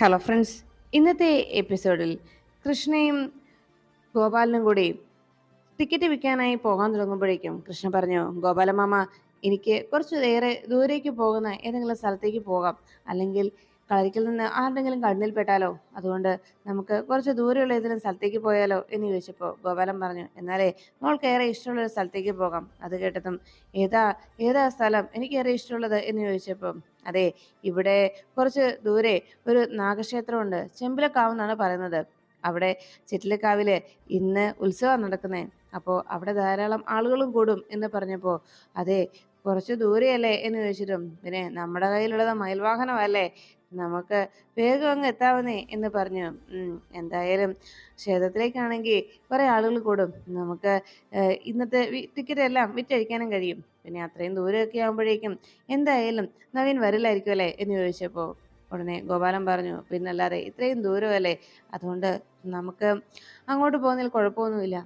Hello friends ഇന്നത്തെ എപ്പിസോഡിൽ കൃഷ്ണയും ഗോപാലനും കൂടി ടിക്കറ്റ് വിൽക്കാനായി പോകാൻ തുടങ്ങുമ്പോഴേക്കും കൃഷ്ണ പറഞ്ഞു ഗോപാലമാമ എനിക്ക് കുറച്ച് ഏറെ ദൂരേക്ക് പോകുന്ന ഏതെങ്കിലും സ്ഥലത്തേക്ക് പോകാം. അല്ലെങ്കിൽ കളരിക്കിൽ നിന്ന് ആരുടെങ്കിലും കണ്ണിൽ പെട്ടാലോ? അതുകൊണ്ട് നമുക്ക് കുറച്ച് ദൂരെയുള്ള ഏതെങ്കിലും സ്ഥലത്തേക്ക് പോയാലോ എന്ന് ചോദിച്ചപ്പോൾ ഗോപാലൻ പറഞ്ഞു എന്നാലേ മോൾക്ക് ഏറെ ഇഷ്ടമുള്ള ഒരു സ്ഥലത്തേക്ക് പോകാം. അത് കേട്ടതും ഏതാ ഏതാ സ്ഥലം എനിക്ക് ഏറെ ഇഷ്ടമുള്ളത് എന്ന് ചോദിച്ചപ്പോൾ അതെ ഇവിടെ കുറച്ച് ദൂരെ ഒരു നാഗക്ഷേത്രമുണ്ട്. ചെമ്പിലക്കാവ് എന്നാണ് പറയുന്നത്. അവിടെ ചിറ്റിലക്കാവിൽ ഇന്ന് ഉത്സവം നടക്കുന്നേ. അപ്പോൾ അവിടെ ധാരാളം ആളുകളും കൂടും എന്ന് പറഞ്ഞപ്പോൾ അതെ കുറച്ച് ദൂരെയല്ലേ? എന്ന് ചോദിച്ചിട്ടും പിന്നെ നമ്മുടെ കയ്യിലുള്ളത് മയിൽവാഹനമല്ലേ? നമുക്ക് വേഗം അങ്ങ് എത്താവുന്നേ എന്ന് പറഞ്ഞു. എന്തായാലും ക്ഷേത്രത്തിലേക്കാണെങ്കിൽ കുറെ ആളുകൾ കൂടും. നമുക്ക് ഇന്നത്തെ ടിക്കറ്റ് എല്ലാം വിറ്റഴിക്കാനും കഴിയും. പിന്നെ അത്രയും ദൂരമൊക്കെ ആകുമ്പോഴേക്കും എന്തായാലും നവീൻ വരില്ലായിരിക്കും അല്ലേ എന്ന് ചോദിച്ചപ്പോൾ ഉടനെ ഗോപാലൻ പറഞ്ഞു പിന്നല്ലാതെ ഇത്രയും ദൂരമല്ലേ? അതുകൊണ്ട് നമുക്ക് അങ്ങോട്ട് പോകുന്നതിൽ കുഴപ്പമൊന്നുമില്ല.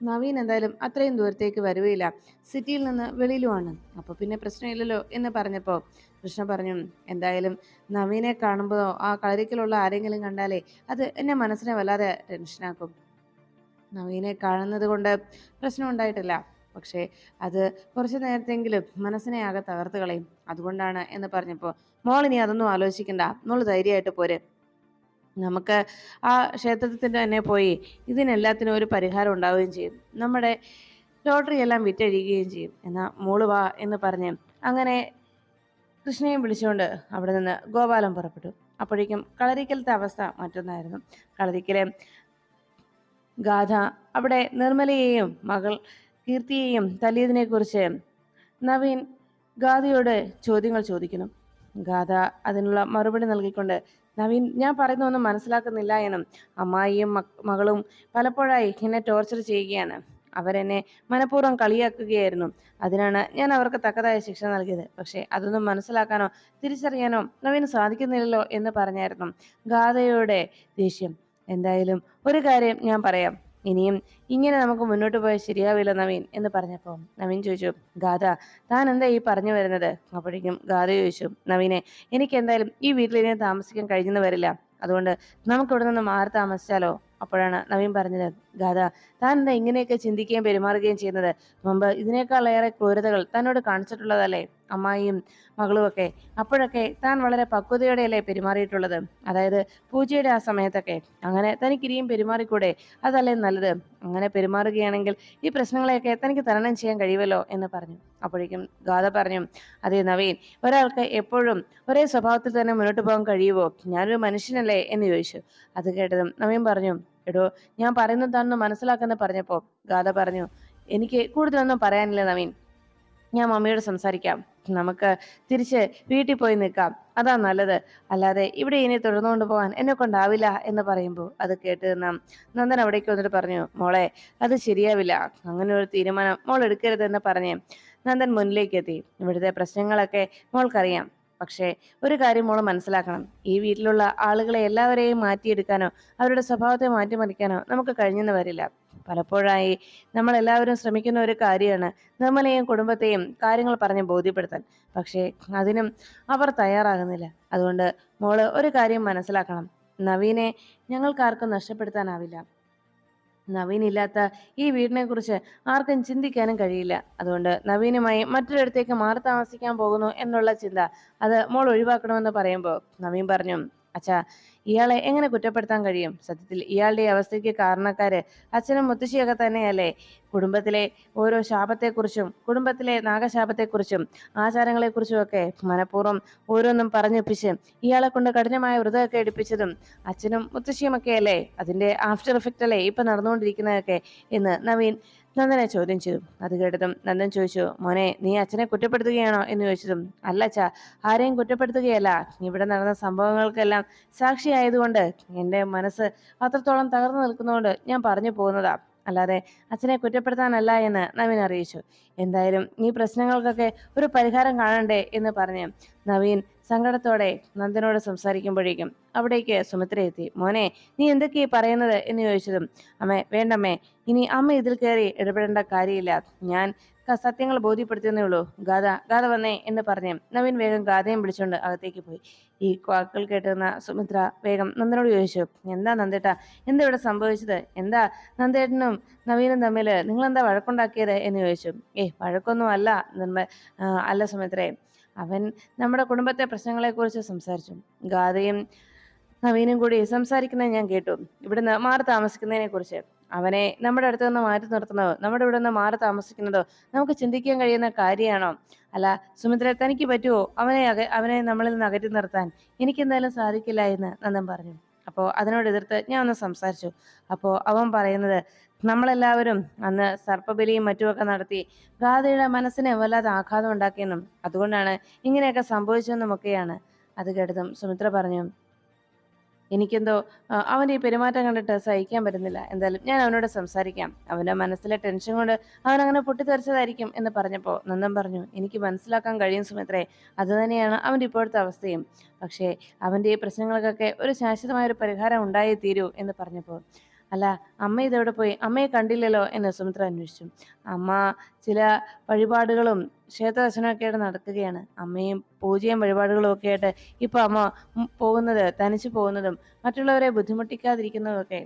നവീൻ എന്തായാലും അത്രയും ദൂരത്തേക്ക് വരുകയില്ല. സിറ്റിയിൽ നിന്ന് വെളിയിലുമാണ്. അപ്പോൾ പിന്നെ പ്രശ്നമില്ലല്ലോ എന്ന് പറഞ്ഞപ്പോൾ കൃഷ്ണ പറഞ്ഞു എന്തായാലും നവീനെ കാണുമ്പോൾ ആ കളരിക്കലുള്ള ആരെങ്കിലും കണ്ടാലേ അത് എന്നെ മനസ്സിനെ വല്ലാതെ ടെൻഷനാക്കും നവീനെ കാണുന്നത് കൊണ്ട് പ്രശ്നം ഉണ്ടായിട്ടില്ല. പക്ഷേ അത് കുറച്ച് നേരത്തെങ്കിലും മനസ്സിനെ ആകെ തകർത്ത് കളയും. അതുകൊണ്ടാണ് എന്ന് പറഞ്ഞപ്പോൾ മോളിനി അതൊന്നും ആലോചിക്കണ്ട. മോൾ ധൈര്യമായിട്ട് പോരെ. നമുക്ക് ആ ക്ഷേത്രത്തിൽ തന്നെ പോയി ഇതിനെല്ലാത്തിനും ഒരു പരിഹാരം ഉണ്ടാവുകയും ചെയ്യും. നമ്മുടെ ലോട്ടറി എല്ലാം വിറ്റഴിയുകയും ചെയ്യും. എന്നാൽ മോൾ വാ എന്ന് പറഞ്ഞ് അങ്ങനെ കൃഷ്ണയും വിളിച്ചുകൊണ്ട് അവിടെ നിന്ന് ഗോപാലം പുറപ്പെട്ടു. അപ്പോഴേക്കും കളരിക്കലത്തെ അവസ്ഥ മറ്റൊന്നായിരുന്നു. കളരിക്കലെ ഗാഥ അവിടെ നിർമ്മലയെയും മകൾ കീർത്തിയെയും തല്ലിയതിനെ കുറിച്ച് നവീൻ ഗാഥയോട് ചോദ്യങ്ങൾ ചോദിക്കുന്നു. ഗാഥ അതിനുള്ള മറുപടി നൽകിക്കൊണ്ട് നവീൻ ഞാൻ പറയുന്നൊന്നും മനസ്സിലാക്കുന്നില്ല എന്നും അമ്മായിയും മകളും പലപ്പോഴായി എന്നെ ടോർച്ചർ ചെയ്യുകയാണ്. അവരെന്നെ മനഃപൂർവം കളിയാക്കുകയായിരുന്നു. അതിനാണ് ഞാൻ അവർക്ക് തക്കതായ ശിക്ഷ നൽകിയത്. പക്ഷേ അതൊന്നും മനസ്സിലാക്കാനോ തിരിച്ചറിയാനോ നവീന് സാധിക്കുന്നില്ലല്ലോ എന്ന് പറഞ്ഞായിരുന്നു ഗാഥയുടെ ദേഷ്യം. എന്തായാലും ഒരു കാര്യം ഞാൻ പറയാം. ഇനിയും ഇങ്ങനെ നമുക്ക് മുന്നോട്ട് പോയാൽ ശരിയാവില്ല നവീൻ എന്ന് പറഞ്ഞപ്പോൾ നവീൻ ചോദിച്ചു ഗാഥ താൻ എന്താ ഈ പറഞ്ഞു വരുന്നത്? അപ്പോഴേക്കും ഗാഥ ചോദിച്ചു നവീനെ എനിക്ക് എന്തായാലും ഈ വീട്ടിൽ ഇനി താമസിക്കാൻ കഴിഞ്ഞെന്ന് വരില്ല. അതുകൊണ്ട് നമുക്ക് ഇവിടെ നിന്ന് മാറി താമസിച്ചാലോ? അപ്പോഴാണ് നവീൻ പറഞ്ഞത് ഗാഥ താൻ എന്താ ഇങ്ങനെയൊക്കെ ചിന്തിക്കുകയും പെരുമാറുകയും ചെയ്യുന്നത്? മുമ്പ് ഇതിനേക്കാളേറെ ക്രൂരതകൾ തന്നോട് കാണിച്ചിട്ടുള്ളതല്ലേ? അമ്മായിയും മകളുമൊക്കെ അപ്പോഴൊക്കെ താൻ വളരെ പക്വതയോടെയല്ലേ പെരുമാറിയിട്ടുള്ളത്? അതായത് പൂജയുടെ ആ സമയത്തൊക്കെ. അങ്ങനെ തനിക്ക് ഇനിയും പെരുമാറിക്കൂടെ? അതല്ലേ നല്ലത്. അങ്ങനെ പെരുമാറുകയാണെങ്കിൽ ഈ പ്രശ്നങ്ങളെയൊക്കെ തനിക്ക് തരണം ചെയ്യാൻ കഴിയുമല്ലോ എന്ന് പറഞ്ഞു. അപ്പോഴേക്കും ഗാഥ പറഞ്ഞു അതേ നവീൻ ഒരാൾക്ക് എപ്പോഴും ഒരേ സ്വഭാവത്തിൽ തന്നെ മുന്നോട്ട് പോകാൻ കഴിയുമോ? ഞാനൊരു മനുഷ്യനല്ലേ? എന്ന് ചോദിച്ചു. അത് കേട്ടതും നവീൻ പറഞ്ഞു എടോ ഞാൻ പറയുന്നതാണെന്ന് മനസ്സിലാക്കുന്ന പറഞ്ഞപ്പോൾ ഗാഥ പറഞ്ഞു എനിക്ക് കൂടുതലൊന്നും പറയാനില്ല നവീൻ. ഞാൻ മമ്മിയോട് സംസാരിക്കാം. നമുക്ക് തിരിച്ച് വീട്ടിൽ പോയി നിൽക്കാം. അതാ നല്ലത്. അല്ലാതെ ഇവിടെ ഇനി തുടർന്നുകൊണ്ട് പോകാൻ എന്നെ കൊണ്ടാവില്ല എന്ന് പറയുമ്പോൾ അത് കേട്ട് നാം നന്ദൻ അവിടേക്ക് വന്നിട്ട് പറഞ്ഞു മോളെ അത് ശരിയാവില്ല. അങ്ങനെ ഒരു തീരുമാനം മോൾ എടുക്കരുതെന്ന് പറഞ്ഞ് നന്ദൻ മുന്നിലേക്ക് എത്തി. ഇവിടുത്തെ പ്രശ്നങ്ങളൊക്കെ മോൾക്കറിയാം. പക്ഷേ ഒരു കാര്യം മോൾ മനസ്സിലാക്കണം. ഈ വീട്ടിലുള്ള ആളുകളെ എല്ലാവരെയും മാറ്റിയെടുക്കാനോ അവരുടെ സ്വഭാവത്തെ മാറ്റിമറിക്കാനോ നമുക്ക് കഴിഞ്ഞെന്ന് വരില്ല. പലപ്പോഴായി നമ്മൾ എല്ലാവരും ശ്രമിക്കുന്ന ഒരു കാര്യമാണ് നിർമ്മലയും കുടുംബത്തെയും കാര്യങ്ങൾ പറഞ്ഞ് ബോധ്യപ്പെടുത്താൻ. പക്ഷേ അതിനും അവർ തയ്യാറാകുന്നില്ല. അതുകൊണ്ട് മോൾ ഒരു കാര്യം മനസ്സിലാക്കണം. നവീനെ ഞങ്ങൾക്കാർക്കും നഷ്ടപ്പെടുത്താനാവില്ല. നവീൻ ഇല്ലാത്ത ഈ വീടിനെ കുറിച്ച് ആർക്കും ചിന്തിക്കാനും കഴിയില്ല. അതുകൊണ്ട് നവീനുമായി മറ്റൊരിടത്തേക്ക് മാറി താമസിക്കാൻ പോകുന്നു എന്നുള്ള ചിന്ത അത് മോൾ ഒഴിവാക്കണമെന്ന് പറയുമ്പോൾ നവീൻ പറഞ്ഞു അച്ഛാ ഇയാളെ എങ്ങനെ കുറ്റപ്പെടുത്താൻ കഴിയും? സത്യത്തിൽ ഇയാളുടെ അവസ്ഥയ്ക്ക് കാരണക്കാര് അച്ഛനും മുത്തശ്ശിയൊക്കെ തന്നെയല്ലേ? കുടുംബത്തിലെ ഓരോ ശാപത്തെക്കുറിച്ചും കുടുംബത്തിലെ നാഗശാപത്തെക്കുറിച്ചും ആചാരങ്ങളെക്കുറിച്ചും ഒക്കെ മനഃപൂർവം ഓരോന്നും പറഞ്ഞൊപ്പിച്ച് ഇയാളെ കൊണ്ട് കഠിനമായ വ്രതമൊക്കെ എടുപ്പിച്ചതും അച്ഛനും മുത്തശ്ശിയുമൊക്കെയല്ലേ? അതിന്റെ ആഫ്റ്റർ എഫക്റ്റ് അല്ലേ ഇപ്പൊ നടന്നുകൊണ്ടിരിക്കുന്നതൊക്കെ എന്ന് നവീൻ നന്ദനെ ചോദ്യം ചെയ്തു. അത് കേട്ടതും നന്ദൻ ചോദിച്ചു മോനെ നീ അച്ഛനെ കുറ്റപ്പെടുത്തുകയാണോ? എന്ന് ചോദിച്ചതും അല്ല അച്ഛാ ആരെയും കുറ്റപ്പെടുത്തുകയല്ല. ഇവിടെ നടന്ന സംഭവങ്ങൾക്കെല്ലാം സാക്ഷിയായതുകൊണ്ട് എന്റെ മനസ്സ് അത്രത്തോളം തകർന്നു നിൽക്കുന്നതുകൊണ്ട് ഞാൻ പറഞ്ഞു പോകുന്നതാ. അല്ലാതെ അച്ഛനെ കുറ്റപ്പെടുത്താനല്ല എന്ന് നവീൻ അറിയിച്ചു. എന്തായാലും ഈ പ്രശ്നങ്ങൾക്കൊക്കെ ഒരു പരിഹാരം കാണണ്ടേ? എന്ന് പറഞ്ഞ് നവീൻ സങ്കടത്തോടെ നന്ദനോട് സംസാരിക്കുമ്പോഴേക്കും അവിടേക്ക് സുമിത്ര എത്തി. മോനെ നീ എന്തൊക്കെയാ പറയുന്നത്? എന്ന് ചോദിച്ചതും അമ്മേ വേണ്ടമ്മേ ഇനി അമ്മ ഇതിൽ കയറി ഇടപെടേണ്ട കാര്യമില്ല. ഞാൻ സത്യങ്ങൾ ബോധ്യപ്പെടുത്തുന്നേ ഉള്ളൂ. ഗാഥ ഗാഥ വന്നേ എന്ന് പറഞ്ഞ് നവീൻ വേഗം ഗാഥയും പിടിച്ചുകൊണ്ട് അകത്തേക്ക് പോയി. ഈ വാക്കുകൾ കേട്ടുന്ന സുമിത്ര വേഗം നന്ദനോട് ചോദിച്ചു എന്താ നന്ദേട്ട എന്താ ഇവിടെ സംഭവിച്ചത്? എന്താ നന്ദേട്ടനും നവീനും തമ്മിൽ നിങ്ങളെന്താ വഴക്കുണ്ടാക്കിയത്? എന്ന് ചോദിച്ചു. ഏ വഴക്കൊന്നും അല്ല നിർമ്മ അല്ല സുമിത്രേ. അവൻ നമ്മുടെ കുടുംബത്തെ പ്രശ്നങ്ങളെക്കുറിച്ച് സംസാരിച്ചു. ഗാഥയും നവീനും കൂടി സംസാരിക്കുന്നത് ഞാൻ കേട്ടു. ഇവിടുന്ന് മാറി താമസിക്കുന്നതിനെ കുറിച്ച് അവനെ നമ്മുടെ അടുത്ത് നിന്ന് മാറ്റി നിർത്തുന്നതോ നമ്മുടെ ഇവിടെ നിന്ന് മാറി താമസിക്കുന്നതോ നമുക്ക് ചിന്തിക്കാൻ കഴിയുന്ന കാര്യമാണോ? അല്ല സുമിത്ര തനിക്ക് പറ്റുമോ അവനെ അവനെ നമ്മളിൽ നിന്ന് അകറ്റി നിർത്താൻ? എനിക്കെന്തായാലും സാധിക്കില്ല എന്ന് നന്ദൻ പറഞ്ഞു. അപ്പോൾ അതിനോട് എതിർത്ത് ഞാൻ ഒന്ന് സംസാരിച്ചു. അപ്പോൾ അവൻ പറയുന്നത് നമ്മളെല്ലാവരും അന്ന് സർപ്പബലിയും മറ്റുമൊക്കെ നടത്തി ഗാഥയുടെ മനസ്സിനെ വല്ലാതെ ആഘാതം ഉണ്ടാക്കിയെന്നും അതുകൊണ്ടാണ് ഇങ്ങനെയൊക്കെ സംഭവിച്ചെന്നുമൊക്കെയാണ് അത് കേട്ടതും. സുമിത്ര പറഞ്ഞു എനിക്കെന്തോ അവന്റെ ഈ പെരുമാറ്റം കണ്ടിട്ട് സഹിക്കാൻ പറ്റുന്നില്ല. എന്തായാലും ഞാൻ അവനോട് സംസാരിക്കാം. അവന്റെ മനസ്സിലെ ടെൻഷൻ കൊണ്ട് അവൻ അങ്ങനെ പൊട്ടിത്തെറിച്ചതായിരിക്കും എന്ന് പറഞ്ഞപ്പോൾ നന്ദൻ പറഞ്ഞു എനിക്ക് മനസ്സിലാക്കാൻ കഴിയും സുമിത്രേ. അതുതന്നെയാണ് അവന്റെ ഇപ്പോഴത്തെ അവസ്ഥയും. പക്ഷേ അവന്റെ ഈ പ്രശ്നങ്ങൾക്കൊക്കെ ഒരു ശാശ്വതമായ ഒരു പരിഹാരം ഉണ്ടായേ തീരൂ എന്ന് പറഞ്ഞപ്പോൾ അല്ല അമ്മ ഇതെവിടെ പോയി? അമ്മയെ കണ്ടില്ലല്ലോ എന്ന് സുമിത്ര അന്വേഷിച്ചു. അമ്മ ചില വഴിപാടുകളും ക്ഷേത്രദർശനമൊക്കെ ആയിട്ട് നടക്കുകയാണ്. അമ്മയും പൂജയും വഴിപാടുകളും ഒക്കെ ആയിട്ട് ഇപ്പൊ അമ്മ പോകുന്നത് തനിച്ച് പോകുന്നതും മറ്റുള്ളവരെ ബുദ്ധിമുട്ടിക്കാതിരിക്കുന്നതും ഒക്കെ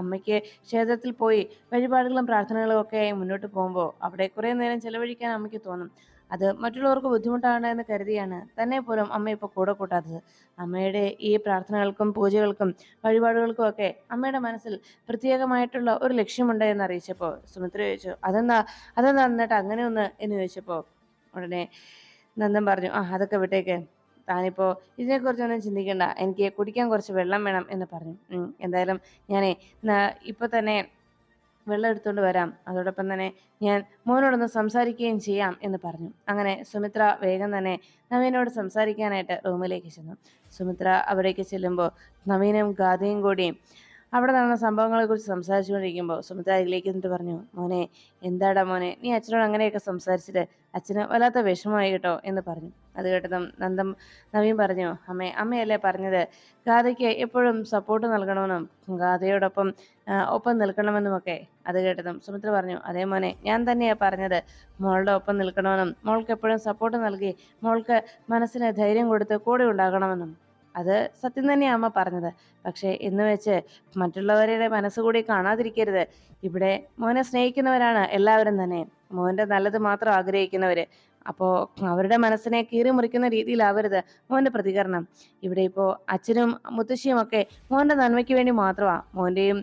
അമ്മയ്ക്ക് ക്ഷേത്രത്തിൽ പോയി വഴിപാടുകളും പ്രാർത്ഥനകളും ഒക്കെ മുന്നോട്ട് പോകുമ്പോൾ അവിടെ കുറേ നേരം ചെലവഴിക്കാൻ അമ്മയ്ക്ക് തോന്നും. അത് മറ്റുള്ളവർക്ക് ബുദ്ധിമുട്ടാണ് എന്ന് കരുതിയാണ്. തന്നെ പോലും അമ്മ ഇപ്പോൾ കൂടെ കൂട്ടാത്തത്. അമ്മയുടെ ഈ പ്രാർത്ഥനകൾക്കും പൂജകൾക്കും വഴിപാടുകൾക്കും ഒക്കെ അമ്മയുടെ മനസ്സിൽ പ്രത്യേകമായിട്ടുള്ള ഒരു ലക്ഷ്യമുണ്ട് എന്ന് അറിയിച്ചപ്പോൾ സുമിത്ര ചോദിച്ചു അതെന്താ? അതെന്താ എന്നിട്ട് അങ്ങനെ ഒന്ന്? എന്ന് ചോദിച്ചപ്പോൾ ഉടനെ നന്ദൻ പറഞ്ഞു ആ അതൊക്കെ വിട്ടേക്ക്. താനിപ്പോൾ ഇതിനെക്കുറിച്ചൊന്നും ചിന്തിക്കണ്ട. എനിക്ക് കുടിക്കാൻ കുറച്ച് വെള്ളം വേണം എന്ന് പറഞ്ഞു. എന്തായാലും ഞാനേ ഇപ്പോൾ ഇപ്പൊ തന്നെ വെള്ളം എടുത്തുകൊണ്ട് വരാം. അതോടൊപ്പം തന്നെ ഞാൻ മോനോടൊന്ന് സംസാരിക്കുകയും ചെയ്യാം എന്ന് പറഞ്ഞു. അങ്ങനെ സുമിത്ര വേഗം തന്നെ നവീനോട് സംസാരിക്കാനായിട്ട് റൂമിലേക്ക് ചെന്നു. സുമിത്ര അവിടേക്ക് ചെല്ലുമ്പോൾ നവീനും ഗാഥയും കൂടിയും അവിടെ നടന്ന സംഭവങ്ങളെ സംഭവങ്ങളെക്കുറിച്ച് സംസാരിച്ചുകൊണ്ടിരിക്കുമ്പോൾ സുമിത്ര അതിലേക്ക് എന്നിട്ട് പറഞ്ഞു മോനെ എന്താടാ മോനെ? നീ അച്ഛനോട് അങ്ങനെയൊക്കെ സംസാരിച്ചിട്ട് അച്ഛന് വല്ലാത്ത വിഷമമായി കേട്ടോ എന്ന് പറഞ്ഞു. അത് കേട്ടതും നന്ദം നവീൻ പറഞ്ഞു അമ്മേ അമ്മയല്ലേ പറഞ്ഞത്? ഗാഥയ്ക്ക് എപ്പോഴും സപ്പോർട്ട് നൽകണമെന്നും ഗാഥയോടൊപ്പം ഒപ്പം നിൽക്കണമെന്നുമൊക്കെ. അത് കേട്ടതും സുമിത്ര പറഞ്ഞു അതേ മോനെ ഞാൻ തന്നെയാണ് പറഞ്ഞത്. മോളുടെ ഒപ്പം നിൽക്കണമെന്നും മോൾക്ക് എപ്പോഴും സപ്പോർട്ട് നൽകി മോൾക്ക് മനസ്സിന് ധൈര്യം കൊടുത്ത് കൂടെ ഉണ്ടാകണമെന്നും. അത് സത്യം തന്നെയാണ് അമ്മ പറഞ്ഞത്. പക്ഷേ എന്ന് വെച്ച് മറ്റുള്ളവരുടെ മനസ്സുകൂടി കാണാതിരിക്കരുത്. ഇവിടെ മോനെ സ്നേഹിക്കുന്നവരാണ് എല്ലാവരും തന്നെ. മോന്റെ നല്ലത് മാത്രം ആഗ്രഹിക്കുന്നവർ അപ്പോൾ അവരുടെ മനസ്സിനെ കീറി മുറിക്കുന്ന രീതിയിലാവരുത് മോന്റെ പ്രതികരണം. ഇവിടെ ഇപ്പോൾ അച്ഛനും മുത്തശ്ശിയും ഒക്കെ മോന്റെ നന്മയ്ക്ക് വേണ്ടി മാത്രമാണ് മോന്റെയും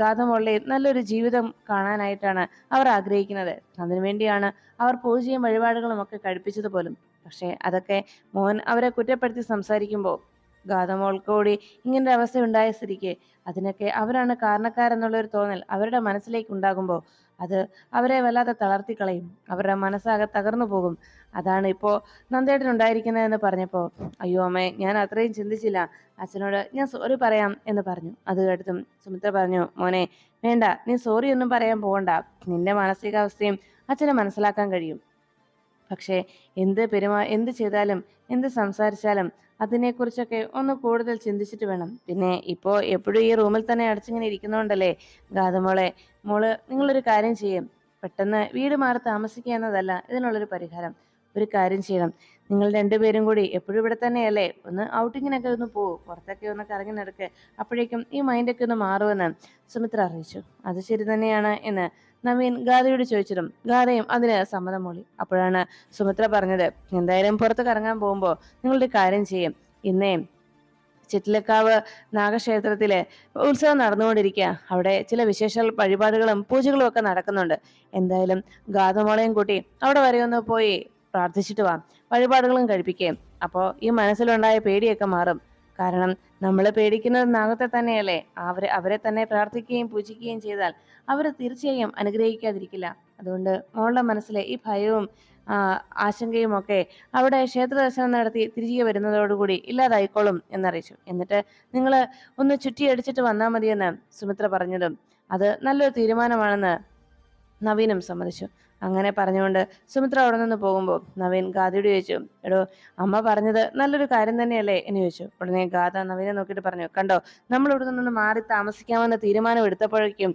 ഗാഥമുള്ളയും നല്ലൊരു ജീവിതം കാണാനായിട്ടാണ് അവർ ആഗ്രഹിക്കുന്നത്. അതിനുവേണ്ടിയാണ് അവർ പൂജയും വഴിപാടുകളും ഒക്കെ കഴിപ്പിച്ചത് പോലും പക്ഷേ അതൊക്കെ മോൻ അവരെ കുറ്റപ്പെടുത്തി സംസാരിക്കുമ്പോൾ ഗാതമോൾക്കോടി കൂടി ഇങ്ങനൊരു അവസ്ഥ ഉണ്ടായ സ്ഥിതിക്ക് അതിനൊക്കെ അവരാണ് കാരണക്കാരെന്നുള്ളൊരു തോന്നൽ അവരുടെ മനസ്സിലേക്ക് ഉണ്ടാകുമ്പോൾ അത് അവരെ വല്ലാതെ തളർത്തിക്കളയും അവരുടെ മനസ്സാകെ തകർന്നു പോകും. അതാണ് ഇപ്പോൾ നന്ദേട്ടൻ ഉണ്ടായിരിക്കുന്നതെന്ന് പറഞ്ഞപ്പോൾ അയ്യോ അമ്മേ ഞാൻ അത്രയും ചിന്തിച്ചില്ല. അച്ഛനോട് ഞാൻ സോറി പറയാം എന്ന് പറഞ്ഞു. അത് കേട്ടതും സുമിത്ര പറഞ്ഞു മോനെ വേണ്ട നീ സോറി ഒന്നും പറയാൻ പോകണ്ട നിന്റെ മാനസികാവസ്ഥയും അച്ഛനെ മനസ്സിലാക്കാൻ കഴിയും. പക്ഷേ എന്ത് പെരുമാ എന്ത് ചെയ്താലും എന്ത് സംസാരിച്ചാലും അതിനെക്കുറിച്ചൊക്കെ ഒന്ന് കൂടുതൽ ചിന്തിച്ചിട്ട് വേണം. പിന്നെ ഇപ്പോൾ എപ്പോഴും ഈ റൂമിൽ തന്നെ അടച്ചിങ്ങനെ ഇരിക്കുന്നതുകൊണ്ടല്ലേ ഗാതമോളെ മോൾ നിങ്ങളൊരു കാര്യം ചെയ്യും. പെട്ടെന്ന് വീട് മാറി താമസിക്കുക എന്നതല്ല ഇതിനുള്ളൊരു പരിഹാരം. ഒരു കാര്യം ചെയ്യണം. നിങ്ങൾ രണ്ടുപേരും കൂടി എപ്പോഴും ഇവിടെ തന്നെയല്ലേ? ഒന്ന് ഔട്ടിങ്ങിനൊക്കെ ഒന്ന് പോകും പുറത്തൊക്കെ ഒന്ന് കറങ്ങി നടക്ക്. അപ്പോഴേക്കും ഈ മൈൻഡൊക്കെ ഒന്ന് മാറുമെന്ന് സുമിത്ര അറിയിച്ചു. അത് ശരി തന്നെയാണ് എന്ന് നവീൻ ഗാദയോട് ചോദിച്ചതും ഗാദയും അതിന് സമ്മതം മൂളി. അപ്പോഴാണ് സുമിത്ര പറഞ്ഞത് എന്തായാലും പുറത്ത് കറങ്ങാൻ പോകുമ്പോൾ നിങ്ങളുടെ കാര്യം ചെയ്യും. ഇന്നേ ചിറ്റിലക്കാവ് നാഗക്ഷേത്രത്തിലെ ഉത്സവം നടന്നുകൊണ്ടിരിക്കുക അവിടെ ചില വിശേഷ വഴിപാടുകളും പൂജകളും ഒക്കെ നടക്കുന്നുണ്ട്. എന്തായാലും ഗാതമോളയും കൂട്ടി അവിടെ വരെ ഒന്ന് പോയി പ്രാർത്ഥിച്ചിട്ട് വാ. വഴിപാടുകളും കഴിപ്പിക്കുകയും അപ്പോൾ ഈ മനസ്സിലുണ്ടായ പേടിയൊക്കെ മാറും. കാരണം നമ്മൾ പേടിക്കുന്നത് നാഗത്തെ തന്നെയല്ലേ? അവരെ അവരെ തന്നെ പ്രാർത്ഥിക്കുകയും പൂജിക്കുകയും ചെയ്താൽ അവർ തീർച്ചയായും അനുഗ്രഹിക്കാതിരിക്കില്ല. അതുകൊണ്ട് മോളുടെ മനസ്സിലെ ഈ ഭയവും ആശങ്കയും ഒക്കെ അവിടെ ക്ഷേത്ര ദർശനം നടത്തി തിരികെ വരുന്നതോടുകൂടി ഇല്ലാതായിക്കോളും എന്നറിയിച്ചു. എന്നിട്ട് നിങ്ങൾ ഒന്ന് ചുറ്റിയടിച്ചിട്ട് വന്നാൽ മതിയെന്ന് സുമിത്ര പറഞ്ഞതും അത് നല്ലൊരു തീരുമാനമാണെന്ന് നവീനും സമ്മതിച്ചു. അങ്ങനെ പറഞ്ഞുകൊണ്ട് സുമിത്ര അവിടെ നിന്ന് പോകുമ്പോൾ നവീൻ ഗാദിയോട് ചോദിച്ചു എടോ അമ്മ പറഞ്ഞത് നല്ലൊരു കാര്യം തന്നെയല്ലേ? എന്ന് ചോദിച്ചു. ഉടനെ ഗാഥ നവീനെ നോക്കിയിട്ട് പറഞ്ഞു കണ്ടോ നമ്മൾ ഇവിടെ നിന്ന് മാറി താമസിക്കാമെന്ന് തീരുമാനം എടുത്തപ്പോഴേക്കും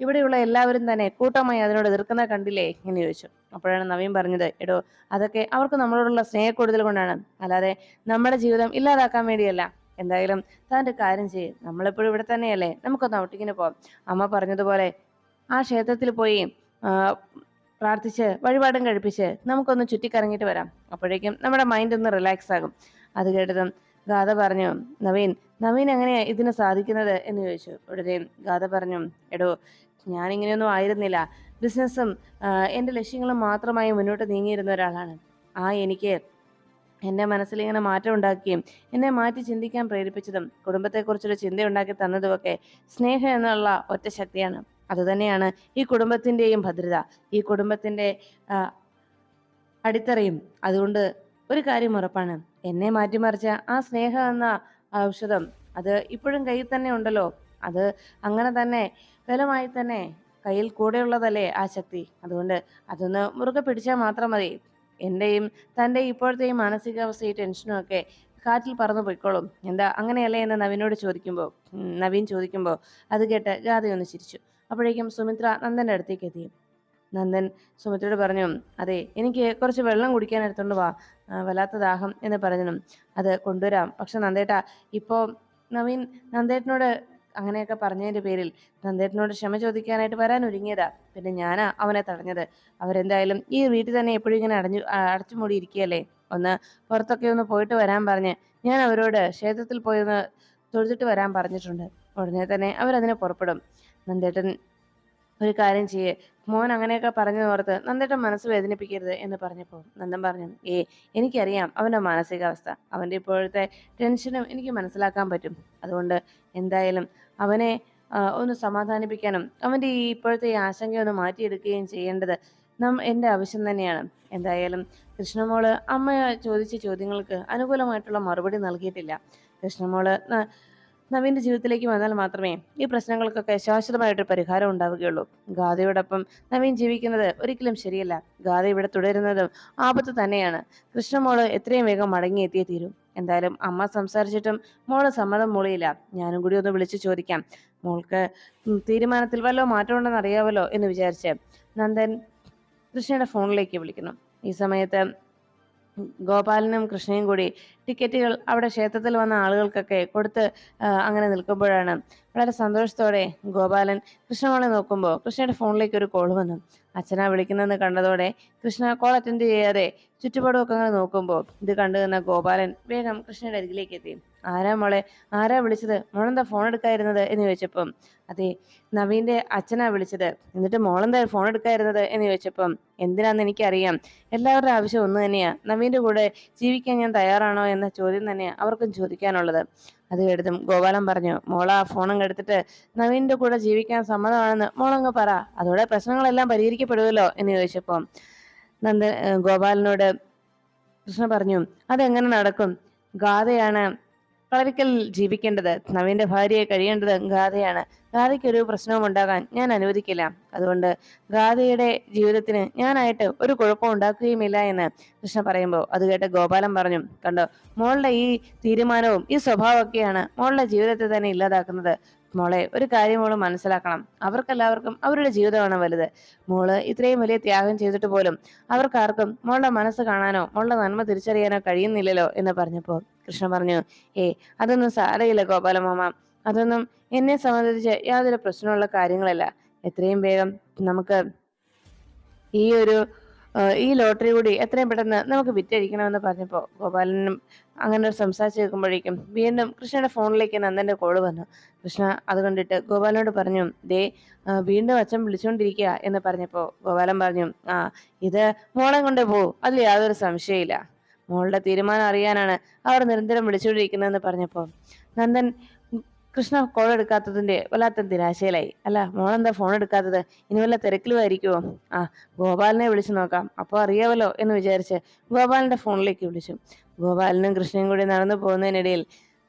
ഇവിടെയുള്ള എല്ലാവരും തന്നെ കൂട്ടമായി അതിനോട് എതിർക്കുന്ന കണ്ടില്ലേ? എന്ന് ചോദിച്ചു. അപ്പോഴാണ് നവീൻ പറഞ്ഞത് എടോ അതൊക്കെ അവർക്ക് നമ്മളോടുള്ള സ്നേഹക്കൂടുതൽ കൊണ്ടാണ്. അല്ലാതെ നമ്മുടെ ജീവിതം ഇല്ലാതാക്കാൻ വേണ്ടിയല്ല. എന്തായാലും താന്റെ കാര്യം ചെയ്യും. നമ്മളെപ്പോഴും ഇവിടെ തന്നെയല്ലേ? നമുക്കൊന്ന് ഔട്ടിങ്ങിന് പോവാം. അമ്മ പറഞ്ഞതുപോലെ ആ ക്ഷേത്രത്തിൽ പോയി പ്രാർത്ഥിച്ച് വഴിപാടും കഴിപ്പിച്ച് നമുക്കൊന്ന് ചുറ്റിക്കറങ്ങിയിട്ട് വരാം. അപ്പോഴേക്കും നമ്മുടെ മൈൻഡ് ഒന്ന് റിലാക്സ് ആകും. അത് കേട്ടതും ഗാഥ പറഞ്ഞു നവീൻ നവീൻ എങ്ങനെയാ ഇതിന് സാധിക്കുന്നത്? എന്ന് ചോദിച്ചു. ഉടനെ ഗാഥ പറഞ്ഞു എടോ ഞാനിങ്ങനെയൊന്നും ആയിരുന്നില്ല. ബിസിനസ്സും എന്റെ ലക്ഷ്യങ്ങളും മാത്രമായി മുന്നോട്ട് നീങ്ങിയിരുന്ന ഒരാളാണ്. ആ എനിക്ക് എന്റെ മനസ്സിൽ ഇങ്ങനെ മാറ്റം ഉണ്ടാക്കുകയും എന്നെ മാറ്റി ചിന്തിക്കാൻ പ്രേരിപ്പിച്ചതും കുടുംബത്തെക്കുറിച്ചൊരു ചിന്തയുണ്ടാക്കി തന്നതുമൊക്കെ സ്നേഹം എന്നുള്ള ഒറ്റ ശക്തിയാണ്. അതുതന്നെയാണ് ഈ കുടുംബത്തിന്റെയും ഭദ്രത ഈ കുടുംബത്തിന്റെ അടിത്തറയും. അതുകൊണ്ട് ഒരു കാര്യം ഉറപ്പാണ് എന്നെ മാറ്റിമറിച്ച ആ സ്നേഹം എന്ന ഔഷധം അത് ഇപ്പോഴും കയ്യിൽ തന്നെ ഉണ്ടല്ലോ. അത് അങ്ങനെ തന്നെ ഫലമായി തന്നെ കയ്യിൽ കൂടെയുള്ളതല്ലേ ആ ശക്തി. അതുകൊണ്ട് അതൊന്ന് മുറുകെ പിടിച്ചാൽ മാത്രം മതി. എന്റെയും തന്റെ ഇപ്പോഴത്തെയും മാനസികാവസ്ഥയും ടെൻഷനും ഒക്കെ കാറ്റിൽ പറന്നു പോയിക്കോളും. എന്താ അങ്ങനെയല്ലേ എന്ന് നവീനോട് ചോദിക്കുമ്പോൾ നവീൻ ചോദിക്കുമ്പോൾ അത് കേട്ട് ഗാഥയൊന്ന് ചിരിച്ചു. അപ്പോഴേക്കും സുമിത്ര നന്ദന്റെ അടുത്തേക്ക് എത്തി. നന്ദൻ സുമിത്രയോട് പറഞ്ഞു അതെ എനിക്ക് കുറച്ച് വെള്ളം കുടിക്കാൻ എടുത്തോണ്ട് വാ. വല്ലാത്ത ദാഹം എന്ന് പറഞ്ഞു അത് കൊണ്ടുവരാം. പക്ഷെ നന്ദേട്ട ഇപ്പോൾ നവീൻ നന്ദേട്ടനോട് അങ്ങനെയൊക്കെ പറഞ്ഞതിന്റെ പേരിൽ നന്ദേട്ടനോട് ക്ഷമ ചോദിക്കാനായിട്ട് വരാൻ ഒരുങ്ങിയതാ. പിന്നെ ഞാനാ അവനെ തടഞ്ഞത്. അവരെന്തായാലും ഈ വീട്ടിൽ തന്നെ എപ്പോഴും ഇങ്ങനെ അടഞ്ഞു അടച്ചു മൂടിയിരിക്കുകയല്ലേ? ഒന്ന് പുറത്തൊക്കെ ഒന്ന് പോയിട്ട് വരാൻ പറഞ്ഞ് ഞാൻ അവരോട് ക്ഷേത്രത്തിൽ പോയി ഒന്ന് തൊഴുതിട്ട് വരാൻ പറഞ്ഞിട്ടുണ്ട്. ഉടനെ തന്നെ അവരതിനെ പുറപ്പെടും. നന്ദേട്ടൻ ഒരു കാര്യം ചെയ്യേ. മോൻ അങ്ങനെയൊക്കെ പറഞ്ഞു ഓർത്ത് നന്ദേട്ടൻ മനസ്സ് വേദനിപ്പിക്കരുത് എന്ന് പറഞ്ഞപ്പോൾ നന്ദൻ പറഞ്ഞു ഏ എനിക്കറിയാം അവന്റെ മാനസികാവസ്ഥ. അവന്റെ ഇപ്പോഴത്തെ ടെൻഷനും എനിക്ക് മനസ്സിലാക്കാൻ പറ്റും. അതുകൊണ്ട് എന്തായാലും അവനെ ഒന്ന് സമാധാനിപ്പിക്കാനും അവന്റെ ഈ ഇപ്പോഴത്തെ ഈ ആശങ്കയൊന്ന് മാറ്റിയെടുക്കുകയും ചെയ്യേണ്ടത് നം എന്റെ ആവശ്യം തന്നെയാണ്. എന്തായാലും കൃഷ്ണമോൾ അമ്മ ചോദിച്ച ചോദ്യങ്ങൾക്ക് അനുകൂലമായിട്ടുള്ള മറുപടി നൽകിയിട്ടില്ല. കൃഷ്ണമോൾ നവീന്റെ ജീവിതത്തിലേക്ക് വന്നാൽ മാത്രമേ ഈ പ്രശ്നങ്ങൾക്കൊക്കെ ശാശ്വതമായിട്ടൊരു പരിഹാരം ഉണ്ടാവുകയുള്ളൂ. ഗാഥയോടൊപ്പം നവീൻ ജീവിക്കുന്നത് ഒരിക്കലും ശരിയല്ല. ഗാഥ ഇവിടെ തുടരുന്നതും ആപത്ത് തന്നെയാണ്. കൃഷ്ണമോൾ എത്രയും വേഗം മടങ്ങിയെത്തിയേ തീരും. എന്തായാലും അമ്മ സംസാരിച്ചിട്ടും മോൾ സമ്മതം മൂളിയില്ല. ഞാനും കൂടി ഒന്ന് വിളിച്ചു ചോദിക്കാം. മോൾക്ക് തീരുമാനത്തിൽ വല്ലോ മാറ്റമുണ്ടെന്ന് അറിയാമല്ലോ എന്ന് വിചാരിച്ച് നന്ദൻ കൃഷ്ണയുടെ ഫോണിലേക്ക് വിളിക്കുന്നു. ഈ സമയത്ത് ഗോപാലനും കൃഷ്ണയും കൂടി ടിക്കറ്റുകൾ അവിടെ ക്ഷേത്രത്തിൽ വന്ന ആളുകൾക്കൊക്കെ കൊടുത്ത് അങ്ങനെ നിൽക്കുമ്പോഴാണ് വളരെ സന്തോഷത്തോടെ ഗോപാലൻ കൃഷ്ണമോളെ നോക്കുമ്പോൾ കൃഷ്ണയുടെ ഫോണിലേക്ക് ഒരു കോൾ വന്നു. അച്ഛനാ വിളിക്കുന്നതെന്ന് കണ്ടതോടെ കൃഷ്ണ കോൾ അറ്റൻഡ് ചെയ്യാതെ ചുറ്റുപാടുമൊക്കെ അങ്ങനെ നോക്കുമ്പോൾ ഇത് കണ്ടു നിന്ന ഗോപാലൻ വേഗം കൃഷ്ണയുടെ അരികിലേക്ക് എത്തി. ആരാ മോളെ? ആരാ വിളിച്ചത്? മോളെന്താ ഫോൺ എടുക്കായിരുന്നത് എന്ന് ചോദിച്ചപ്പം അതെ നവീന്റെ അച്ഛനാ വിളിച്ചത്. എന്നിട്ട് മോളെന്താ ഫോൺ എടുക്കായിരുന്നത് എന്ന് ചോദിച്ചപ്പം എന്തിനാന്ന് എനിക്കറിയാം. എല്ലാവരുടെ ആവശ്യം ഒന്ന് തന്നെയാ. നവീന്റെ കൂടെ ജീവിക്കാൻ ഞാൻ തയ്യാറാണോ എന്ന ചോദ്യം തന്നെയാ അവർക്കും ചോദിക്കാനുള്ളത്. അത് കേട്ടതും ഗോപാലൻ പറഞ്ഞു മോള ആ ഫോണങ്ങ് എടുത്തിട്ട് നവീന്റെ കൂടെ ജീവിക്കാൻ സമ്മതമാണെന്ന് മോളങ്ങ് പറ. അതോടെ പ്രശ്നങ്ങളെല്ലാം പരിഹരിക്കപ്പെടുമല്ലോ എന്ന് ചോദിച്ചപ്പം നന്ദ ഗോപാലനോട് കൃഷ്ണ പറഞ്ഞു അതെങ്ങനെ നടക്കും? ഗാഥയാണ് കളരിക്കൽ ജീവിക്കേണ്ടത് നവീന്റെ ഭാര്യയെ കഴിയേണ്ടത് ഗാഥയാണ്. ഗാഥയ്ക്ക് ഒരു പ്രശ്നവും ഉണ്ടാകാൻ ഞാൻ അനുവദിക്കില്ല. അതുകൊണ്ട് ഗാഥയുടെ ജീവിതത്തിന് ഞാനായിട്ട് ഒരു കുഴപ്പം ഉണ്ടാക്കുകയുമില്ല എന്ന് കൃഷ്ണ പറയുമ്പോൾ അത് കേട്ട് ഗോപാലൻ പറഞ്ഞു കണ്ടോ മോളുടെ ഈ തീരുമാനവും ഈ സ്വഭാവമൊക്കെയാണ് മോളുടെ ജീവിതത്തെ തന്നെ ഇല്ലാതാക്കുന്നത്. മോളെ ഒരു കാര്യം മോൾ മനസ്സിലാക്കണം. അവർക്കെല്ലാവർക്കും അവരുടെ ജീവിതമാണ് വലുത്. മോൾ ഇത്രയും വലിയ ത്യാഗം ചെയ്തിട്ട് പോലും അവർക്കാർക്കും മോളുടെ മനസ്സ് കാണാനോ മോളുടെ നന്മ തിരിച്ചറിയാനോ കഴിയുന്നില്ലല്ലോ എന്ന് പറഞ്ഞപ്പോൾ കൃഷ്ണ പറഞ്ഞു ഏ അതൊന്നും സാരയില്ല ഗോപാലമാമ. അതൊന്നും എന്നെ സംബന്ധിച്ച് യാതൊരു പ്രശ്നമുള്ള കാര്യങ്ങളല്ല. എത്രയും വേഗം നമുക്ക് ഈ ഒരു ഈ ലോട്ടറി കൂടി എത്രയും പെട്ടെന്ന് നമുക്ക് വിറ്റഴിക്കണമെന്ന് പറഞ്ഞപ്പോൾ ഗോപാലനും അങ്ങനെ സംസാരിച്ച് കേൾക്കുമ്പോഴേക്കും വീണ്ടും കൃഷ്ണയുടെ ഫോണിലേക്ക് നന്ദന്റെ കോൾ വന്നു. കൃഷ്ണ അത് കണ്ടിട്ട് ഗോപാലനോട് പറഞ്ഞു ദേ വീണ്ടും അച്ഛൻ വിളിച്ചുകൊണ്ടിരിക്കുക എന്ന് പറഞ്ഞപ്പോൾ ഗോപാലൻ പറഞ്ഞു ആ ഇത് മോളെ കൊണ്ട് പോവും അതിൽ യാതൊരു സംശയമില്ല മോളുടെ തീരുമാനം അറിയാനാണ് അവർ നിരന്തരം വിളിച്ചുകൊണ്ടിരിക്കുന്നതെന്ന് പറഞ്ഞപ്പോൾ നന്ദൻ കൃഷ്ണ കോൾ എടുക്കാത്തതിന്റെ വല്ലാത്ത നിരാശയിലായി. അല്ല മോളെന്താ ഫോൺ എടുക്കാത്തത്? ഇനി വല്ല തിരക്കിലുമായിരിക്കുമോ ആ ഗോപാലിനെ വിളിച്ചു നോക്കാം. അപ്പോൾ അറിയാവല്ലോ എന്ന് വിചാരിച്ച് ഗോപാലിന്റെ ഫോണിലേക്ക് വിളിച്ചു. ഗോപാലനും കൃഷ്ണനും കൂടി നടന്നു പോകുന്നതിനിടയിൽ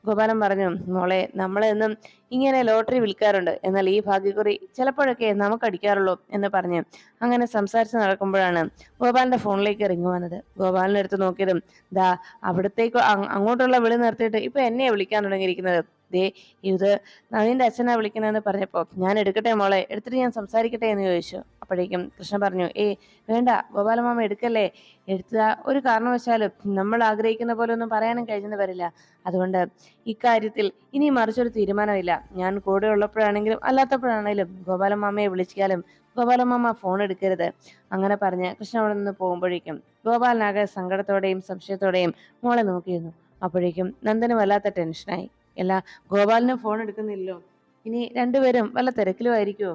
ഗോപാലൻ പറഞ്ഞു മോളെ നമ്മളെന്നും ഇങ്ങനെ ലോട്ടറി വിൽക്കാറുണ്ട്. എന്നാൽ ഈ ഭാഗ്യക്കുറി ചിലപ്പോഴൊക്കെ നമുക്ക് അടിക്കാറുള്ളൂ എന്ന് പറഞ്ഞ് അങ്ങനെ സംസാരിച്ച് നടക്കുമ്പോഴാണ് ഗോപാലിന്റെ ഫോണിലേക്ക് റിങ് വന്നത്. ഗോപാലിനെടുത്ത് നോക്കിയതും ദാ അവിടത്തേക്ക് അങ്ങോട്ടുള്ള വിളി നിർത്തിയിട്ട് ഇപ്പൊ എന്നെയാ വിളിക്കാൻ തുടങ്ങിയിരിക്കുന്നത്? ദേ ഇത് നവീന്റെ അച്ഛനാ വിളിക്കുന്നതെന്ന് പറഞ്ഞപ്പോൾ ഞാൻ എടുക്കട്ടെ മോളെ എടുത്തിട്ട് ഞാൻ സംസാരിക്കട്ടെ എന്ന് ചോദിച്ചു. അപ്പോഴേക്കും കൃഷ്ണൻ പറഞ്ഞു ഏയ് വേണ്ട ഗോപാലമാമ എടുക്കല്ലേ? എടുത്ത ഒരു കാരണവശാലും നമ്മൾ ആഗ്രഹിക്കുന്ന പോലെ ഒന്നും പറയാനും കഴിഞ്ഞെന്ന് വരില്ല. അതുകൊണ്ട് ഇക്കാര്യത്തിൽ ഇനി മറിച്ചൊരു തീരുമാനമില്ല. ഞാൻ കൂടെ ഉള്ളപ്പോഴാണെങ്കിലും അല്ലാത്തപ്പോഴാണെങ്കിലും ഗോപാലമാമയെ വിളിച്ചാലും ഗോപാലമാമ ഫോൺ എടുക്കരുത്. അങ്ങനെ പറഞ്ഞ് കൃഷ്ണൻ അവിടെ നിന്ന് പോകുമ്പോഴേക്കും ഗോപാലനാകെ സങ്കടത്തോടെയും സംശയത്തോടെയും മോളെ നോക്കിയിരുന്നു. അപ്പോഴേക്കും നന്ദന് വല്ലാത്ത ടെൻഷനായി. എല്ലാ ഗോപാലിനും ഫോൺ എടുക്കുന്നില്ലോ ഇനി രണ്ടുപേരും വല്ല തിരക്കിലും ആയിരിക്കുമോ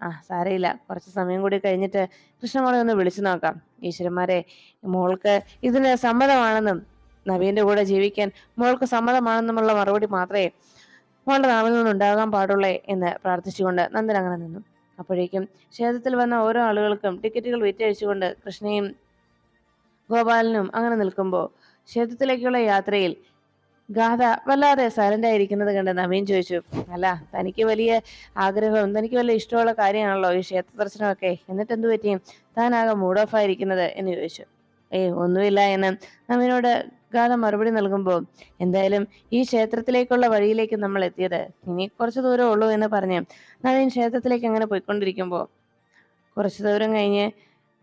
ആ സാരയില്ല. കുറച്ച് സമയം കൂടി കഴിഞ്ഞിട്ട് കൃഷ്ണമോളെ ഒന്ന് വിളിച്ചു നോക്കാം. ഈശ്വരന്മാരെ മോൾക്ക് ഇതിന് സമ്മതമാണെന്നും നവീന്റെ കൂടെ ജീവിക്കാൻ മോൾക്ക് സമ്മതമാണെന്നുമുള്ള മറുപടി മാത്രമേ മോളുടെ നാവിൽ നിന്നുണ്ടാകാൻ പാടുള്ളേ എന്ന് പ്രാർത്ഥിച്ചുകൊണ്ട് നന്ദൻ അങ്ങനെ നിന്നു. അപ്പോഴേക്കും ക്ഷേത്രത്തിൽ വന്ന ഓരോ ആളുകൾക്കും ടിക്കറ്റുകൾ വിറ്റഴിച്ചുകൊണ്ട് കൃഷ്ണയും ഗോപാലനും അങ്ങനെ നിൽക്കുമ്പോൾ ക്ഷേത്രത്തിലേക്കുള്ള യാത്രയിൽ ഗാഥ വല്ലാതെ സൈലന്റ് ആയിരിക്കുന്നത് കണ്ട് നവീൻ ചോദിച്ചു അല്ല തനിക്ക് വലിയ ആഗ്രഹവും തനിക്ക് വലിയ ഇഷ്ടമുള്ള കാര്യമാണല്ലോ ഈ ക്ഷേത്ര ദർശനമൊക്കെ. എന്നിട്ട് എന്തു പറ്റിയും താനാകെ മൂഡ് ഓഫ് ആയിരിക്കുന്നത് എന്ന് ചോദിച്ചു. ഏയ് ഒന്നുമില്ല എന്ന് നവീനോട് ഗാഥ മറുപടി നൽകുമ്പോൾ എന്തായാലും ഈ ക്ഷേത്രത്തിലേക്കുള്ള വഴിയിലേക്ക് നമ്മൾ എത്തിയത് ഇനി കുറച്ച് ദൂരം ഉള്ളൂ എന്ന് പറഞ്ഞ് നവീൻ ക്ഷേത്രത്തിലേക്ക് അങ്ങനെ പോയിക്കൊണ്ടിരിക്കുമ്പോൾ കുറച്ച് ദൂരം കഴിഞ്ഞ്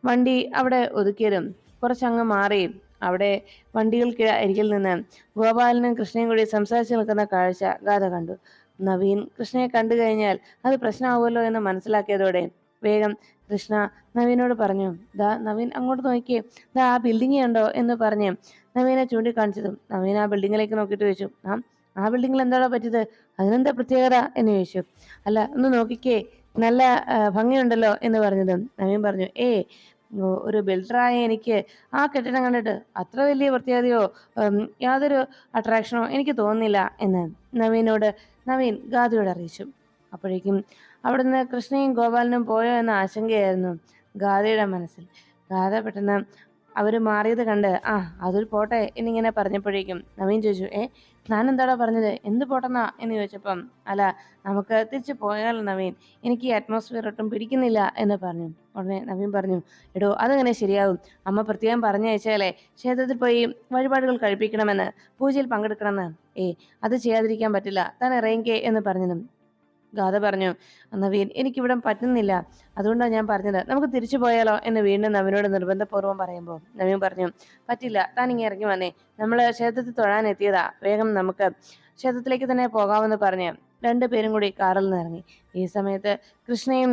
വണ്ടി അവിടെ ഒതുക്കിയതും കുറച്ചങ്ങ് മാറി അവിടെ വണ്ടികൾക്ക് നിന്ന് ഗോപാലനും കൃഷ്ണയും കൂടി സംസാരിച്ചു നിൽക്കുന്ന കാഴ്ച ഗാഥ കണ്ടു. നവീൻ കൃഷ്ണയെ കണ്ടു കഴിഞ്ഞാൽ അത് പ്രശ്നമാവുമല്ലോ എന്ന് മനസ്സിലാക്കിയതോടെ വേഗം കൃഷ്ണ നവീനോട് പറഞ്ഞു ദാ നവീൻ അങ്ങോട്ട് നോക്കിയേ. ദാ ആ ബിൽഡിംഗ് ഉണ്ടോ എന്ന് പറഞ്ഞ് നവീനെ ചൂണ്ടിക്കാണിച്ചതും നവീൻ ആ ബിൽഡിങ്ങിലേക്ക് നോക്കിയിട്ട് ചോദിച്ചു ആ ആ ബിൽഡിങ്ങിൽ എന്താണോ പറ്റിയത്? അതിനെന്താ പ്രത്യേകത? എന്ന് ചോദിച്ചു. അല്ല ഒന്ന് നോക്കിക്കേ. നല്ല ഭംഗിയുണ്ടല്ലോ എന്ന് പറഞ്ഞതും നവീൻ പറഞ്ഞു ഏ ഒരു ബിൽഡറായ എനിക്ക് ആ കെട്ടിടം കണ്ടിട്ട് അത്ര വലിയ പ്രത്യേകതയോ യാതൊരു അട്രാക്ഷനോ എനിക്ക് തോന്നുന്നില്ല എന്ന് നവീനോട് നവീൻ ഗാദിയോട് അറിയിച്ചു. അപ്പോഴേക്കും അവിടുന്ന് കൃഷ്ണയും ഗോപാലനും പോയോ എന്ന ആശങ്കയായിരുന്നു ഗാദയുടെ മനസ്സിൽ. ഗാഥ പെട്ടെന്ന് അവർ മാറിയത് കണ്ട് ആ അതൊരു പോട്ടെ എന്നിങ്ങനെ പറഞ്ഞപ്പോഴേക്കും നവീൻ ചോദിച്ചു ഏ ഞാൻ പറഞ്ഞത്? എന്ത് പോട്ടെന്നാ? എന്ന് ചോദിച്ചപ്പം അല്ല നമുക്ക് തിരിച്ചു പോയാലോ നവീൻ? എനിക്ക് ഈ അറ്റ്മോസ്ഫിയർ ഒട്ടും പിടിക്കുന്നില്ല എന്ന് പറഞ്ഞു. ഉടനെ നവീൻ പറഞ്ഞു എടോ അതങ്ങനെ ശരിയാവും. അമ്മ പ്രത്യേകം പറഞ്ഞയച്ചാലേ ക്ഷേത്രത്തിൽ പോയി വഴിപാടുകൾ കഴിപ്പിക്കണമെന്ന് പൂജയിൽ പങ്കെടുക്കണമെന്ന്. ഏ അത് ചെയ്യാതിരിക്കാൻ പറ്റില്ല. താൻ ഇറങ്ങിക്കേ എന്ന് പറഞ്ഞതും ഗാഥ പറഞ്ഞു നവീൻ എനിക്കിവിടെ പറ്റുന്നില്ല. അതുകൊണ്ടാണ് ഞാൻ പറഞ്ഞത്. നമുക്ക് തിരിച്ചു പോയാലോ? എന്ന് വീണ്ടും നവീനോട് നിർബന്ധപൂർവം പറയുമ്പോൾ നവീൻ പറഞ്ഞു പറ്റില്ല താൻ ഇങ്ങനെ ഇറങ്ങി വന്നേ. നമ്മൾ ക്ഷേത്രത്തിൽ തൊഴാൻ എത്തിയതാ. വേഗം നമുക്ക് ക്ഷേത്രത്തിലേക്ക് തന്നെ പോകാമെന്ന് പറഞ്ഞ് രണ്ടുപേരും കൂടി കാറിൽ നിന്ന് ഇറങ്ങി. ഈ സമയത്ത് കൃഷ്ണയും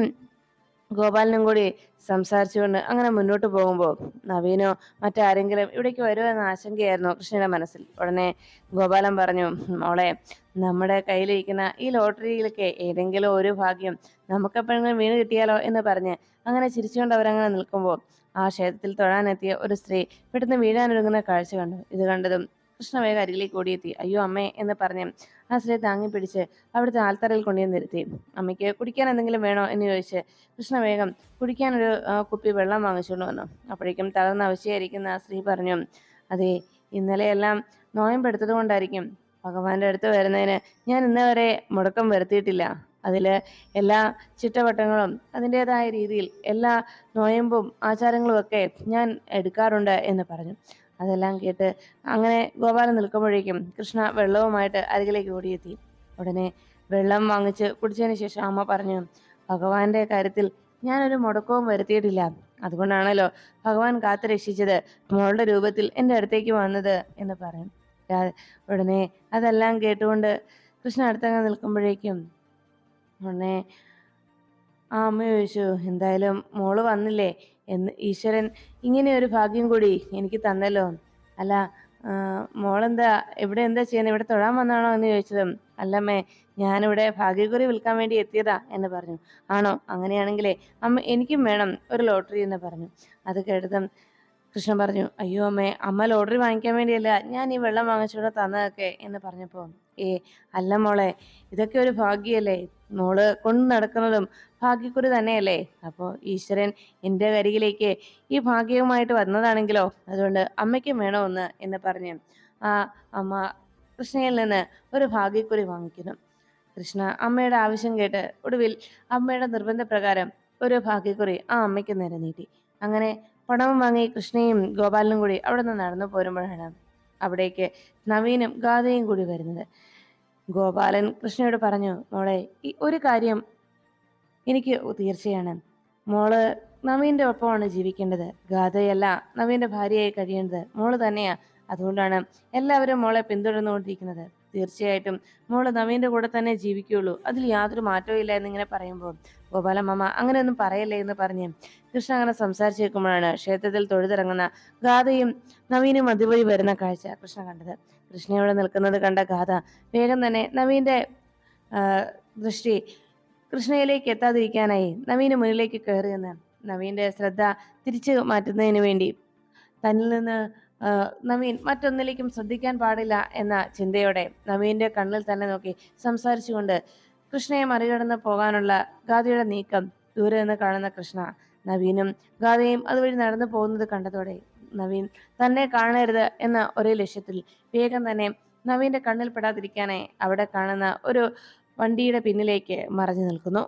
ഗോപാലനും കൂടി സംസാരിച്ചുകൊണ്ട് അങ്ങനെ മുന്നോട്ട് പോകുമ്പോൾ നവീനോ മറ്റാരെങ്കിലും ഇവിടേക്ക് വരുമോ എന്ന ആശങ്കയായിരുന്നു കൃഷ്ണയുടെ മനസ്സിൽ. ഉടനെ ഗോപാലൻ പറഞ്ഞു മോളെ നമ്മുടെ കയ്യിലിരിക്കുന്ന ഈ ലോട്ടറിയിലൊക്കെ ഏതെങ്കിലും ഒരു ഭാഗ്യം നമുക്കെപ്പോഴെങ്കിലും വീണ് കിട്ടിയാലോ? എന്ന് പറഞ്ഞ് അങ്ങനെ ചിരിച്ചുകൊണ്ട് അവരങ്ങനെ നിൽക്കുമ്പോൾ ആ ക്ഷേത്രത്തിൽ തൊഴാനെത്തിയ ഒരു സ്ത്രീ പെട്ടെന്ന് വീഴാനൊരുങ്ങുന്ന കാഴ്ച കണ്ടു. ഇത് കണ്ടതും കൃഷ്ണ വേഗം അരികിലേക്ക് ഓടിയെത്തി. അയ്യോ അമ്മേ എന്ന് പറഞ്ഞ് സ്ത്രീ താങ്ങി പിടിച്ച് അവിടുത്തെ ആൽത്തറയിൽ കൊണ്ടുവന്ന് നിർത്തി. അമ്മയ്ക്ക് കുടിക്കാൻ എന്തെങ്കിലും വേണോ? എന്ന് ചോദിച്ച് കൃഷ്ണ വേഗം കുടിക്കാനൊരു കുപ്പി വെള്ളം വാങ്ങിച്ചുകൊണ്ട് വന്നു. അപ്പോഴേക്കും തളർന്ന ആ സ്ത്രീ പറഞ്ഞു അതെ ഇന്നലെയെല്ലാം നോയമ്പെടുത്തത് കൊണ്ടായിരിക്കും. ഭഗവാന്റെ അടുത്ത് വരുന്നതിന് ഞാൻ ഇന്ന് വരെ മുടക്കം വരുത്തിയിട്ടില്ല. അതിൽ എല്ലാ ചിട്ടവട്ടങ്ങളും അതിന്റെതായ രീതിയിൽ എല്ലാ നോയമ്പും ആചാരങ്ങളും ഒക്കെ ഞാൻ എടുക്കാറുണ്ട് എന്ന് പറഞ്ഞു. അതെല്ലാം കേട്ട് അങ്ങനെ ഗോപാലൻ നിൽക്കുമ്പോഴേക്കും കൃഷ്ണ വെള്ളവുമായിട്ട് അരികിലേക്ക് ഓടിയെത്തി. ഉടനെ വെള്ളം വാങ്ങിച്ച് കുടിച്ചതിന് ശേഷം അമ്മ പറഞ്ഞു ഭഗവാന്റെ കാര്യത്തിൽ ഞാനൊരു മുടക്കവും വരുത്തിയിട്ടില്ല. അതുകൊണ്ടാണല്ലോ ഭഗവാൻ കാത്തു രക്ഷിച്ചത്. മോളുടെ രൂപത്തിൽ എന്റെ അടുത്തേക്ക് വന്നത് എന്ന് പറയും ഉടനെ അതെല്ലാം കേട്ടുകൊണ്ട് കൃഷ്ണ അടുത്തങ്ങ് നിൽക്കുമ്പോഴേക്കും ഉടനെ ആ അമ്മ ചോദിച്ചു എന്തായാലും മോൾ വന്നില്ലേ? എന്ന് ഈശ്വരൻ ഇങ്ങനെ ഒരു ഭാഗ്യം കൂടി എനിക്ക് തന്നല്ലോ. അല്ല മോളെന്താ ഇവിടെ എന്താ ചെയ്യുന്നത് ഇവിടെ തൊഴാൻ വന്നാണോ എന്ന് ചോദിച്ചതും അല്ലമ്മേ ഞാനിവിടെ ഭാഗ്യക്കുറി വിൽക്കാൻ വേണ്ടി എത്തിയതാ എന്ന് പറഞ്ഞു. ആണോ? അങ്ങനെയാണെങ്കിലേ അമ്മ എനിക്കും വേണം ഒരു ലോട്ടറി എന്ന് പറഞ്ഞു. അത് കേട്ടതും കൃഷ്ണൻ പറഞ്ഞു അയ്യോ അമ്മേ അമ്മ ലോട്ടറി വാങ്ങിക്കാൻ വേണ്ടിയല്ല ഞാൻ ഈ വെള്ളം വാങ്ങിച്ചുകൂടെ തന്നതൊക്കെ എന്ന് പറഞ്ഞപ്പോൾ ഏ അല്ല മോളെ ഇതൊക്കെ ഒരു ഭാഗ്യല്ലേ? മോൾ കൊണ്ട് നടക്കുന്നതും ഭാഗ്യക്കുറി തന്നെയല്ലേ? അപ്പോൾ ഈശ്വരൻ എന്റെ കരികിലേക്ക് ഈ ഭാഗ്യവുമായിട്ട് വന്നതാണെങ്കിലോ? അതുകൊണ്ട് അമ്മയ്ക്കും വേണമെന്ന് എന്ന് പറഞ്ഞ് ആ അമ്മ കൃഷ്ണയിൽ നിന്ന് ഒരു ഭാഗ്യക്കുറി വാങ്ങിക്കുന്നു. കൃഷ്ണ അമ്മയുടെ ആവശ്യം കേട്ട് ഒടുവിൽ അമ്മയുടെ നിർബന്ധപ്രകാരം ഒരു ഭാഗ്യക്കുറി ആ അമ്മയ്ക്ക് നേരെ നീട്ടി അങ്ങനെ പണവും വാങ്ങി കൃഷ്ണയും ഗോപാലനും കൂടി അവിടെ നിന്ന് നടന്നു പോരുമ്പോഴാണ് അവിടേക്ക് നവീനും ഗാഥയും കൂടി വരുന്നത്. ഗോപാലൻ കൃഷ്ണയോട് പറഞ്ഞു മോളെ ഈ ഒരു കാര്യം എനിക്ക് തീർച്ചയാണ്. മോൾ നവീന്റെ ഒപ്പമാണ് ജീവിക്കേണ്ടത്. ഗാഥയല്ല നവീന്റെ ഭാര്യയായി കഴിയേണ്ടത്. മോൾ തന്നെയാ. അതുകൊണ്ടാണ് എല്ലാവരും മോളെ പിന്തുടർന്നുകൊണ്ടിരിക്കുന്നത്. തീർച്ചയായിട്ടും. മോൾ നവീന്റെ കൂടെ തന്നെ ജീവിക്കുകയുള്ളൂ അതിൽ യാതൊരു മാറ്റവും ഇല്ല എന്നിങ്ങനെ പറയുമ്പോൾ ഗോപാലമ്മ അങ്ങനെയൊന്നും പറയല്ലേ എന്ന് പറഞ്ഞ് കൃഷ്ണ അങ്ങനെ സംസാരിച്ചേക്കുമ്പോഴാണ് ക്ഷേത്രത്തിൽ തൊഴുതിറങ്ങുന്ന ഗാഥയും നവീനും അതുവഴി വരുന്ന കാഴ്ച കൃഷ്ണ കണ്ടത്. കൃഷ്ണയോടെ നിൽക്കുന്നത് കണ്ട ഗാഥ വേഗം തന്നെ നവീന്റെ ദൃഷ്ടി കൃഷ്ണയിലേക്ക് എത്താതിരിക്കാനായി നവീന് മുന്നിലേക്ക് കയറിയെന്ന് നവീന്റെ ശ്രദ്ധ തിരിച്ചു മാറ്റുന്നതിന് വേണ്ടി തന്നിൽ നിന്ന് നവീൻ മറ്റൊന്നിലേക്കും ശ്രദ്ധിക്കാൻ പാടില്ല എന്ന ചിന്തയോടെ നവീന്റെ കണ്ണിൽ തന്നെ നോക്കി സംസാരിച്ചുകൊണ്ട് കൃഷ്ണയെ മറികടന്ന് പോകാനുള്ള ഗാദിയുടെ നീക്കം ദൂരെ നിന്ന് കാണുന്ന കൃഷ്ണ നവീനും ഗാദയും അതുവഴി നടന്നു പോകുന്നത് കണ്ടതോടെ നവീൻ തന്നെ കാണരുത് എന്ന ഒരേ ലക്ഷ്യത്തിൽ വേഗം തന്നെ നവീന്റെ കണ്ണിൽ പെടാതിരിക്കാനായി അവിടെ കാണുന്ന ഒരു വണ്ടിയുടെ പിന്നിലേക്ക് മറഞ്ഞു നിൽക്കുന്നു.